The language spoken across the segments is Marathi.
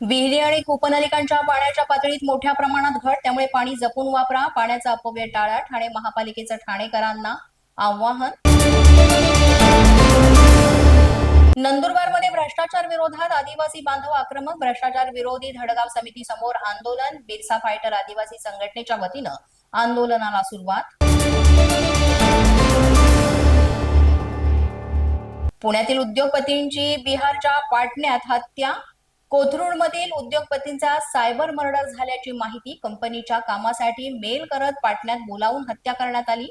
विहिरी आणि कूपनलिकांच्या पाण्याच्या पातळीत मोठ्या प्रमाणात घट त्यामुळे पाणी जपून वापरा. पाण्याचा अपव्यय टाळा. ठाणे महापालिकेचं ठाणेकरांना आव्हान. नंदुरबारमध्ये भ्रष्टाचार विरोधात आदिवासी बांधव आक्रमक. भ्रष्टाचार विरोधी धडगाव समिती समोर आंदोलन. बिरसा फायटर आदिवासी संघटनेच्या वतीनं आंदोलनाला सुरुवात. पुण्यातील उद्योगपतींची बिहारच्या पाटण्यात हत्या. कोथरूडमधील उद्योगपतींचा सायबर मर्डर झाल्याची माहिती कंपनीच्या कामासाठी मेल करत पाटण्यात बोलावून हत्या करण्यात आली.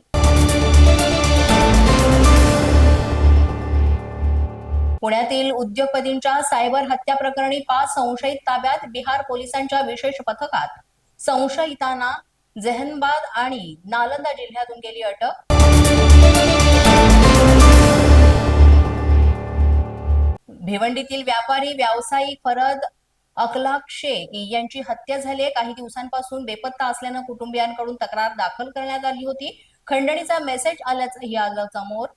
पुण्यातील उद्योगपतींच्या सायबर हत्या प्रकरणी पाच संशयित ताब्यात बिहार पोलिसांच्या विशेष पथकात. संशयितांना जेहनबाद आणि नालंदा जिल्ह्यातून गेली अटक. भिवंडीतील व्यापारी व्यावसायिक फरद अखलाक शेख यांची हत्या झाली आहे. काही दिवसांपासून बेपत्ता असल्यानं कुटुंबियांकडून तक्रार दाखल करण्यात आली होती. खंडणीचा मेसेज आल्याचंही आलं समोर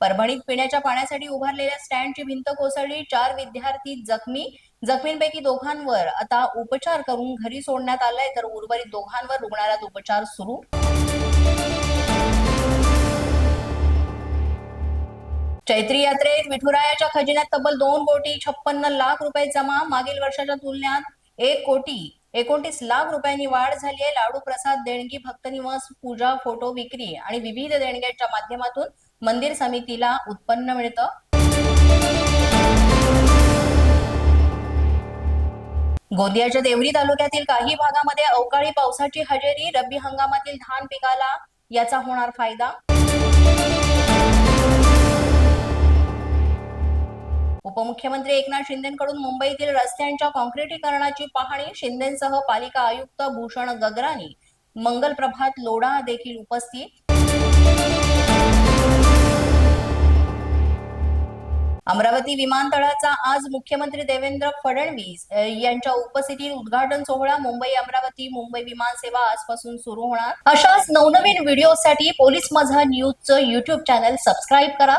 परभणीत पिण्याच्या पाण्यासाठी उभारलेल्या स्टँडची भिंत कोसळली. चार विद्यार्थी जखमी. जखमींपैकी दोघांवर आता उपचार करून घरी सोडण्यात आलाय. तर उर्वरित दोघांवर रुग्णालयात उपचार सुरू. चैत्री यात्रेत विठुरायाच्या खजिन्यात तब्बल दोन कोटी छप्पन्न लाख रुपये जमा. मागील वर्षाच्या तुलनेत एक कोटी एकोणतीस लाख रुपयांनी वाढ झाली आहे. लाडू प्रसाद देणगी भक्त निवास पूजा फोटो विक्री आणि विविध देणग्यांच्या माध्यमातून मंदिर समितीला उत्पन्न मिळतं. गोंदियाच्या देवरी तालुक्यातील काही भागामध्ये अवकाळी पावसाची हजेरी रब्बी हंगामातील धान पिकाला याचा होणार फायदा? मुख्यमंत्री एकनाथ शिंदेकडून मुंबईतील रस्त्यांच्या कॉन्क्रिटीकरणाची पाहणी शिंदेसह पालिका आयुक्त भूषण गगरानी. मंगल प्रभात लोढा देखील उपस्थित. अमरावती विमानतळाचा आज मुख्यमंत्री देवेंद्र फडणवीस यांच्या उपस्थितीत उद्घाटन सोहळा मुंबई अमरावती मुंबई विमान सेवा आजपासून सुरू होणार. अशाच नवनवीन व्हिडिओसाठी पोलीस माझा न्यूजचं युट्यूब चॅनल सबस्क्राईब करा.